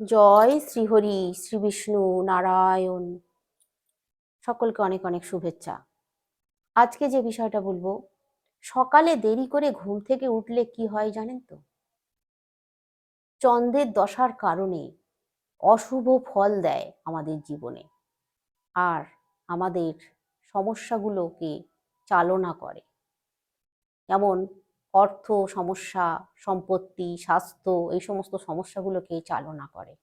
জয় শ্রীহরি, শ্রী বিষ্ণু নারায়ণ। সকলকে অনেক অনেক শুভেচ্ছা। আজকে যে বিষয়টা বলব, সকালে দেরি করে ঘুম থেকে উঠলে কি হয় জানেন তো? চন্দ্রের দশার কারণে অশুভ ফল দেয় আমাদের জীবনে আর আমাদের সমস্যাগুলোকে চালনা করে। যেমন অর্থ, সমস্যা, সম্পত্তি, স্বাস্থ্য এই সমস্ত সমস্যাগুলোকে চালনা করে।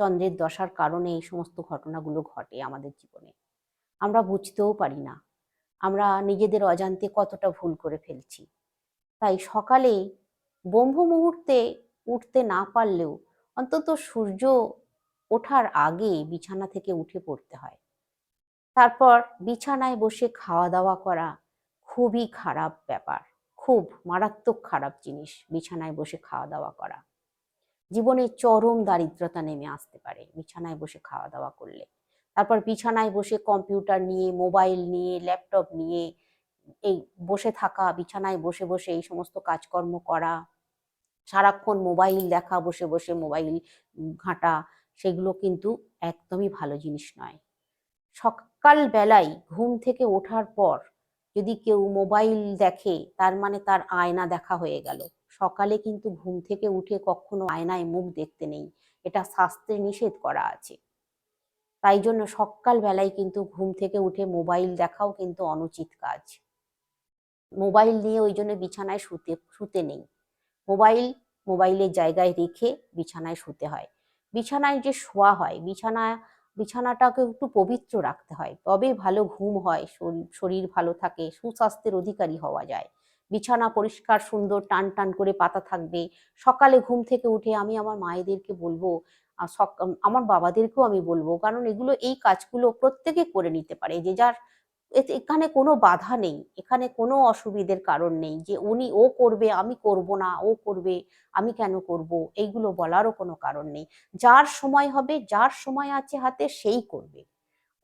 চন্দ্রের দশার কারণে এই সমস্ত ঘটনাগুলো ঘটে আমাদের জীবনে। আমরা বুঝতেও পারি না, আমরা নিজেদের অজান্তে কতটা ভুল করে ফেলছি। তাই সকালে ব্রহ্ম মুহূর্তে উঠতে না পারলেও অন্তত সূর্য ওঠার আগে বিছানা থেকে উঠে পড়তে হয়। তারপর বিছানায় বসে খাওয়া দাওয়া করা খুবই খারাপ ব্যাপার। খুব মারাত্মক খারাপ জিনিস বিছানায় বসে খাওয়া দাওয়া করা। জীবনে চরম দারিদ্রতা নেমে আসতে পারে বিছানায় বসে খাওয়া দাওয়া করলে। তারপর বিছানায় বসে কম্পিউটার নিয়ে, মোবাইল নিয়ে, ল্যাপটপ নিয়ে, এই বসে থাকা, বিছানায় বসে বসে এই সমস্ত কাজকর্ম করা, সারাক্ষণ মোবাইল দেখা, বসে বসে মোবাইল ঘাঁটা, সেগুলো কিন্তু একদমই ভালো জিনিস নয়। সকাল বেলায় ঘুম থেকে ওঠার পর যদি কেউ মোবাইল দেখে, তার মানে তার আয়না দেখা হয়ে গেল। সকালে কিন্তু ঘুম থেকে উঠে কখনো আয়নায় মুখ দেখতে নেই। এটা শাস্ত্রে নিষেধ করা আছে। তাই জন্য সকাল বেলায় কিন্তু ঘুম থেকে উঠে মোবাইল দেখাও কিন্তু অনুচিত কাজ। মোবাইল নিয়ে ওই জন্য বিছানায় শুতে শুতে নেই। মোবাইল, মোবাইলের জায়গায় রেখে বিছানায় শুতে হয়। বিছানায় যে শোয়া হয়, বিছানা বিছানাটাকে একটু পবিত্র রাখতে হয়। তবে ভালো ঘুম হয় শরীর ভালো থাকে, সুস্বাস্থ্যের অধিকারী হওয়া যায়। বিছানা পরিষ্কার, সুন্দর টান টান করে পাতা থাকবে। সকালে ঘুম থেকে উঠে আমি আমার মায়েদেরকে বলব আমার বাবাদেরকেও আমি বলব, কারণ এগুলো এই কাজগুলো প্রত্যেকে করে নিতে পারে। যে যার এখানে কোনো বাধা নেই। এখানে কোনো অসুবিধের কারণ নেই যে উনি ও করবে, আমি করব না, ও করবে, আমি কেন করব, এইগুলো বলারও কোনো কারণ নেই। যার সময় হবে, যার সময় আছে হাতে, সেই করবে।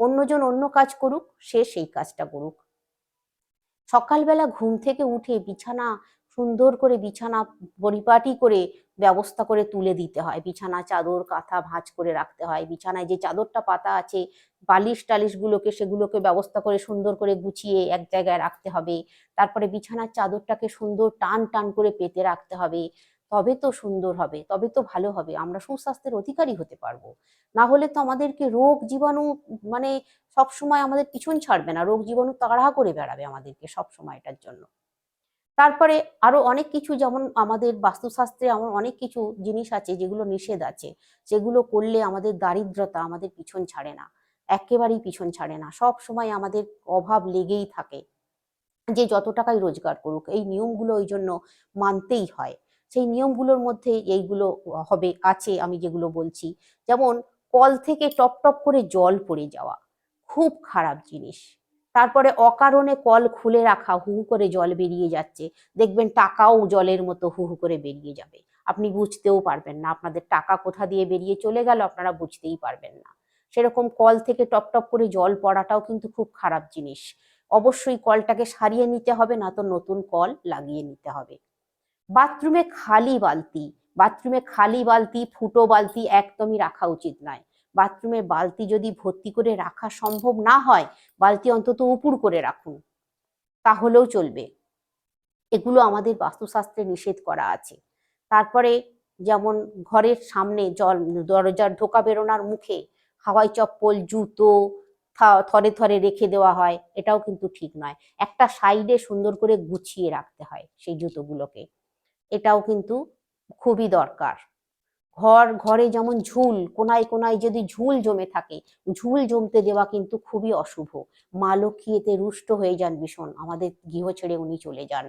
অন্যজন অন্য কাজ করুক, সে সেই কাজটা করুক। সকালবেলা ঘুম থেকে উঠে বিছানা, সুন্দর করে বিছানা পরিপাটি করে ব্যবস্থা করে তুলে দিতে হয়। বিছানা চাদর, কাঁথা ভাঁজ করে রাখতে হয়। বিছানায় যে চাদরটা পাতা আছে, বালিশ টালিশগুলোকে সেগুলোকে ব্যবস্থা করে সুন্দর করে গুছিয়ে এক জায়গায় রাখতে হবে। তারপরে বিছানার চাদরটাকে সুন্দর টান টান করে পেতে রাখতে হবে। তবে তো সুন্দর হবে, তবে তো ভালো হবে। আমরা সুস্বাস্থ্যের অধিকারী হতে পারব। না হলে তো আমাদেরকে রোগ জীবাণু মানে সব সময় আমাদের পিছন ছাড়বে না। রোগ জীবাণু তাড়া করে বেড়াবে আমাদেরকে সব সময় এটার জন্য। তারপরে আরও অনেক কিছু যেমন আমাদের বাস্তুশাস্ত্রে এমন অনেক কিছু জিনিস আছে যেগুলো নিষেধ আছে। যেগুলো করলে আমাদের দারিদ্রতা আমাদের পিছন ছাড়ে না। একেবারেই পিছন ছাড়ে না। সব সময় আমাদের অভাব লেগেই থাকে যে যত টাকাই রোজগার করুক, এই নিয়মগুলো ওই জন্য মানতেই হয়। সেই নিয়মগুলোর মধ্যে এইগুলো হবে, আছে আমি যেগুলো বলছি। যেমন কল থেকে টপ টপ করে জল পড়ে যাওয়া, খুব খারাপ জিনিস। তারপরে অকারণে কল খুলে রাখা হু করে জল বেরিয়ে যাচ্ছে। দেখবেন টাকাও জলের মতো হু হু করে বেরিয়ে যাবে। আপনি বুঝতেও পারবেন না, আপনাদের টাকা কোথা দিয়ে বেরিয়ে চলে গেল আপনারা বুঝতেই পারবেন না। সেরকম কল থেকে টপ টপ করে জল পড়াটাও কিন্তু খুব খারাপ জিনিস। অবশ্যই কলটাকে সারিয়ে নিতে হবে, না তো নতুন কল লাগিয়ে নিতে হবে। বাথরুমে খালি বালতি, বাথরুমে খালি বালতি, ফুটো বালতি একদমই রাখা উচিত নয়। বাথরুমে বালতি যদি ভর্তি করে রাখা সম্ভব না হয়, বালতি অন্তত উপুর করে রাখুন। তাহলেও চলবে। এগুলো আমাদের বাস্তুশাস্ত্রে নিষেধ করা আছে। তারপরে যেমন ঘরের সামনে জল, দরজার ঢোকা বেরোনার মুখে হাওয়াই চপ্পল, জুতো থরে থরে রেখে দেওয়া হয়, এটাও কিন্তু ঠিক নয়। একটা সাইডে সুন্দর করে গুছিয়ে রাখতে হয় সেই জুতোগুলোকে। এটাও কিন্তু খুবই দরকার। ঘর, ঘরে যেমন ঝুল, কোনায় কোনায় যদি ঝুল জমে থাকে, ঝুল জমতে দেওয়া কিন্তু খুবই অশুভ। মা লক্ষ্মী এতে রুষ্ট হয়ে যান ভীষণ, আমাদের গৃহ ছেড়ে উনি চলে যান।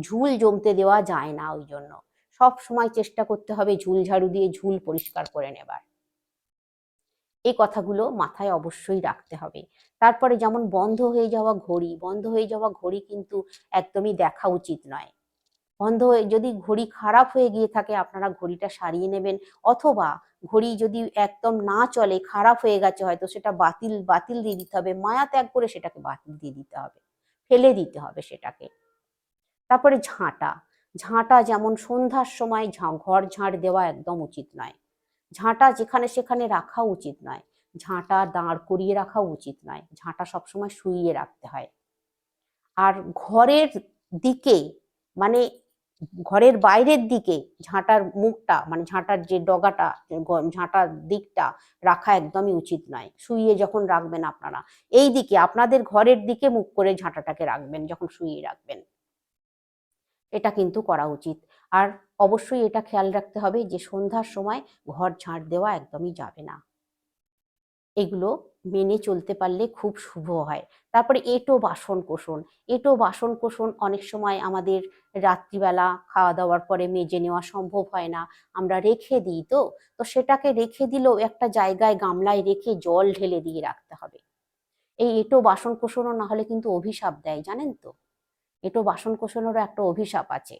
ঝুল জমতে দেওয়া যায় না ওই জন্য। সব সময় চেষ্টা করতে হবে ঝুল ঝাড়ু দিয়ে ঝুল পরিষ্কার করে নেবার। এই কথাগুলো মাথায় অবশ্যই রাখতে হবে। তারপরে যেমন বন্ধ হয়ে যাওয়া ঘড়ি, বন্ধ হয়ে যাওয়া ঘড়ি কিন্তু একদমই দেখা উচিত নয়। বন্ধ হয়ে যদি ঘড়ি খারাপ হয়ে গিয়ে থাকে, আপনারা ঘড়িটা সারিয়ে নেবেন। অথবা ঘড়ি যদি একদম না চলে, খারাপ হয়ে গেছে হয়তো, সেটা বাতিল বাতিল দিয়ে দিতে হবে। মায়া ত্যাগ করে সেটাকে বাতিল দিয়ে দিতে হবে। ফেলে দিতে হবে সেটাকে। তারপরে ঝাঁটা। ঝাঁটা যেমন সন্ধ্যার সময় ঘর ঝাঁট দেওয়া একদম উচিত নয়। ঝাঁটা যেখানে সেখানে রাখা উচিত নয়। ঝাঁটা দাঁড় করিয়ে রাখা উচিত নয়। ঝাঁটা সবসময় শুইয়ে রাখতে হয়। আর ঘরের দিকে মানে ঘরের বাইরের দিকে ঝাঁটার মুখটা মানে ঝাঁটার যে ডগাটা ঝাঁটার দিকটা রাখা একদমই উচিত নয়। শুইয়ে যখন রাখবেন আপনারা, এই দিকে আপনাদের ঘরের দিকে মুখ করে ঝাঁটাটাকে রাখবেন যখন শুইয়ে রাখবেন। এটা কিন্তু করা উচিত। আর অবশ্যই এটা খেয়াল রাখতে হবে যে সন্ধ্যার সময় ঘর ঝাঁট দেওয়া একদমই যাবে না। এগুলো মেনে চলতে পারলে খুব শুভ হয়। তারপরে এটো বাসন কোসন এটো বাসন কোসন অনেক সময় আমাদের রাত্রিবেলা খাওয়া দাওয়ার পরে মেজে নেওয়া সম্ভব হয় না। আমরা রেখে দিই তো? তো সেটাকে রেখে দিলেও একটা জায়গায় গামলায় রেখে জল ঢেলে দিয়ে রাখতে হবে। এই এটো বাসন কোসনও না হলে কিন্তু অভিশাপ দেয়, জানেন তো? এটো বাসন কোসনেরও একটা অভিশাপ আছে।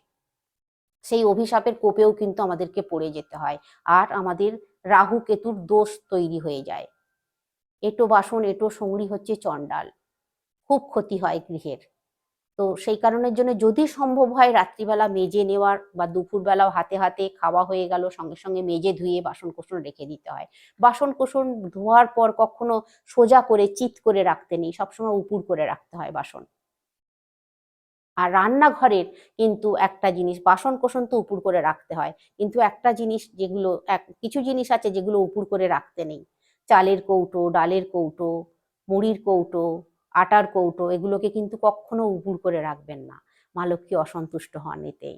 সেই অভিশাপের কোপেও কিন্তু আমাদেরকে পড়ে যেতে হয়। আর আমাদের রাহু কেতুর দোষ তৈরি হয়ে যায়। এটো বাসন, এটো সঙ্গী হচ্ছে চণ্ডাল। খুব ক্ষতি হয় গৃহের। তো সেই কারণের জন্য যদি সম্ভব হয় রাত্রিবেলা মেজে নেওয়ার বা দুপুরবেলাও হাতে হাতে খাওয়া হয়ে গেল, সঙ্গে সঙ্গে মেজে ধুয়ে বাসন কোসন রেখে দিতে হয়। বাসন কোসন ধোয়ার পর কখনো সোজা করে, চিত করে রাখতে নেই। সবসময় উপুর করে রাখতে হয় বাসন। আর রান্নাঘরের কিন্তু একটা জিনিস, বাসন কোসন তো উপুর করে রাখতে হয়। কিন্তু একটা জিনিস যেগুলো কিছু জিনিস আছে যেগুলো উপুর করে রাখতে নেই। চালের কৌটো, ডালের কৌটো, মুড়ির কৌটো, আটার কৌটো, এগুলোকে কিন্তু কখনো উপুর করে রাখবেন না। মা লক্ষ্মী অসন্তুষ্ট হন এতে।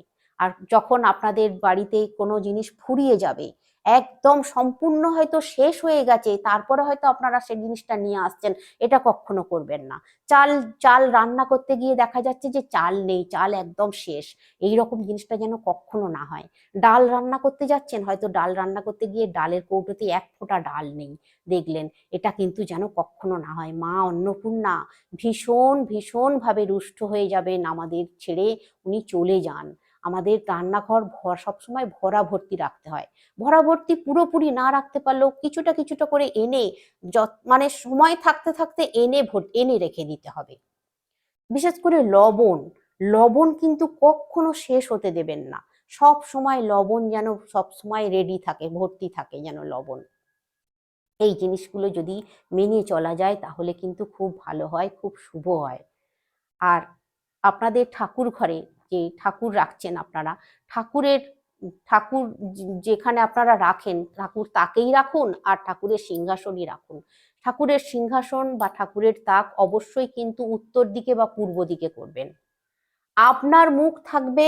আর যখন আপনাদের বাড়িতে কোনো জিনিস ফুরিয়ে যাবে, একদম সম্পূর্ণ হয়তো শেষ হয়ে গেছে, তারপরে হয়তো আপনারা সেই জিনিসটা নিয়ে আসছেন, এটা কখনো করবেন না। চাল চাল রান্না করতে গিয়ে দেখা যাচ্ছে যে চাল নেই, চাল একদম শেষ। এই রকম জিনিসটা যেন কখনো না হয়। ডাল রান্না করতে যাচ্ছেন, হয়তো ডাল রান্না করতে গিয়ে ডালের কৌটোতে এক ফোঁটা ডাল নেই। দেখলেন, এটা কিন্তু যেন কখনো না হয়। মা অন্নপূর্ণা ভীষণ, ভীষণভাবে রুষ্ট হয়ে যাবেন আমাদের ছেড়ে উনি চলে যান। আমাদের রান্নাঘর ভর, সবসময় ভরা ভর্তি রাখতে হয়। ভরা ভর্তি পুরোপুরি না রাখতে পারলেও কিছুটা কিছুটা করে এনে মানে সময় থাকতে থাকতে এনে এনে রেখে দিতে হবে। বিশেষ করে লবণ লবণ কিন্তু কখনো শেষ হতে দেবেন না। সব সময় লবণ যেন সব সময় রেডি থাকে, ভর্তি থাকে যেন লবণ। এই জিনিসগুলো যদি মেনে চলা যায় তাহলে কিন্তু খুব ভালো হয়, খুব শুভ হয়। আর আপনাদের ঠাকুর ঘরে যে ঠাকুর রাখছেন আপনারা, ঠাকুরের, ঠাকুর যেখানে আপনারা রাখেন, ঠাকুর তাকেই রাখুন আর ঠাকুরের সিংহাসনই রাখুন। ঠাকুরের সিংহাসন বা ঠাকুরের তাক অবশ্যই কিন্তু উত্তর দিকে বা পূর্ব দিকে করবেন। আপনার মুখ থাকবে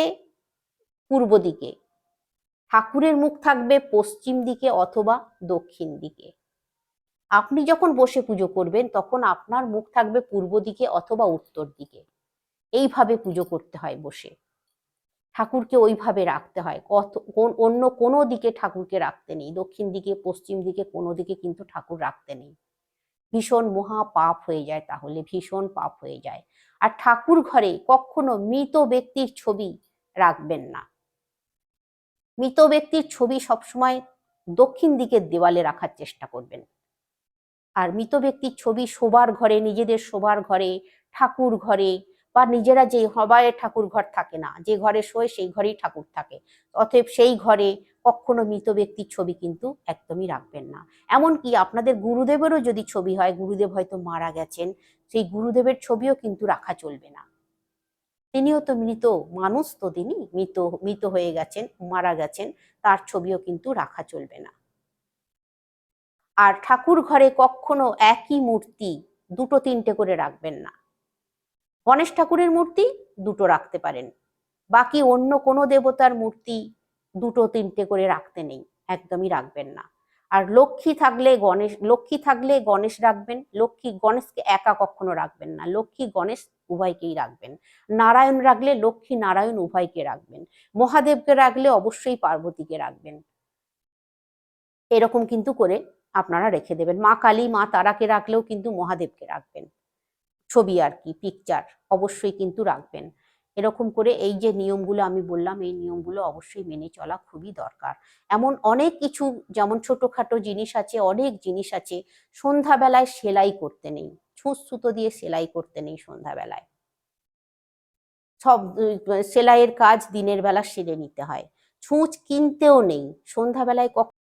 পূর্ব দিকে, ঠাকুরের মুখ থাকবে পশ্চিম দিকে অথবা দক্ষিণ দিকে। আপনি যখন বসে পুজো করবেন তখন আপনার মুখ থাকবে পূর্ব দিকে অথবা উত্তর দিকে। এইভাবে পুজো করতে হয় বসে। ঠাকুরকে ওইভাবে রাখতে হয়। কত- অন্য কোনো দিকে ঠাকুরকে রাখতে নেই। দক্ষিণ দিকে, পশ্চিম দিকে, কোনো দিকে কিন্তু ঠাকুর রাখতে নেই। ভীষণ মহা পাপ হয়ে যায় তাহলে, ভীষণ পাপ হয়ে যায়। আর ঠাকুর ঘরে কখনো মৃত ব্যক্তির ছবি রাখবেন না। মৃত ব্যক্তির ছবি সবসময় দক্ষিণ দিকের দেওয়ালে রাখার চেষ্টা করবেন। আর মৃত ব্যক্তির ছবি শোবার ঘরে, নিজেদের শোবার ঘরে, ঠাকুর ঘরে বা নিজেরা যে হবায় ঠাকুর ঘর থাকে না, যে ঘরে শোয় সেই ঘরেই ঠাকুর থাকে। অতএব সেই ঘরে কখনো মৃত ব্যক্তির ছবি কিন্তু একদমই রাখবেন না। এমনকি আপনাদের গুরুদেবেরও যদি ছবি হয়, গুরুদেব হয়তো মারা গেছেন, সেই গুরুদেবের ছবিও কিন্তু রাখা চলবে না। তিনিও তো মৃত মানুষ তো তিনি, মৃত মৃত হয়ে গেছেন, মারা গেছেন, তার ছবিও কিন্তু রাখা চলবে না। আর ঠাকুর ঘরে কখনো একই মূর্তি দুটো তিনটে করে রাখবেন না। গণেশ ঠাকুরের মূর্তি দুটো রাখতে পারেন। বাকি অন্য কোনো দেবতার মূর্তি দুটো, তিনটে করে রাখতে নেই, একদমই রাখবেন না। আর লক্ষ্মী থাকলে গণেশ, লক্ষ্মী থাকলে গণেশ রাখবেন, লক্ষ্মী গণেশকে একা কখনো রাখবেন না, লক্ষ্মী গণেশ উভয়কেই রাখবেন। নারায়ণ রাখলে লক্ষ্মী নারায়ণ উভয়কে রাখবেন, মহাদেবকে রাখলে অবশ্যই পার্বতীকে রাখবেন। এরকম কিন্তু করে আপনারা রেখে দেবেন। মা কালী, মা তারাকে রাখলেও কিন্তু মহাদেবকে রাখবেন। ছবি আর কি পিকচার অবশ্যই কিন্তু রাখবেন। এরকম করে এই যে নিয়মগুলো আমি বললাম, এই নিয়মগুলো অবশ্যই মেনে চলা খুবই দরকার। এমন অনেক কিছু, যেমন ছোটখাটো জিনিস আছে, অনেক জিনিস আছে, সন্ধ্যাবেলায় সেলাই করতে নেই। ছুঁচ সুতো দিয়ে সেলাই করতে নেই সন্ধ্যাবেলায়। সব সেলাইয়ের কাজ দিনের বেলা সেরে নিতে হয়। ছুঁচ কিনতেও নেই। সন্ধ্যাবেলায় কখ-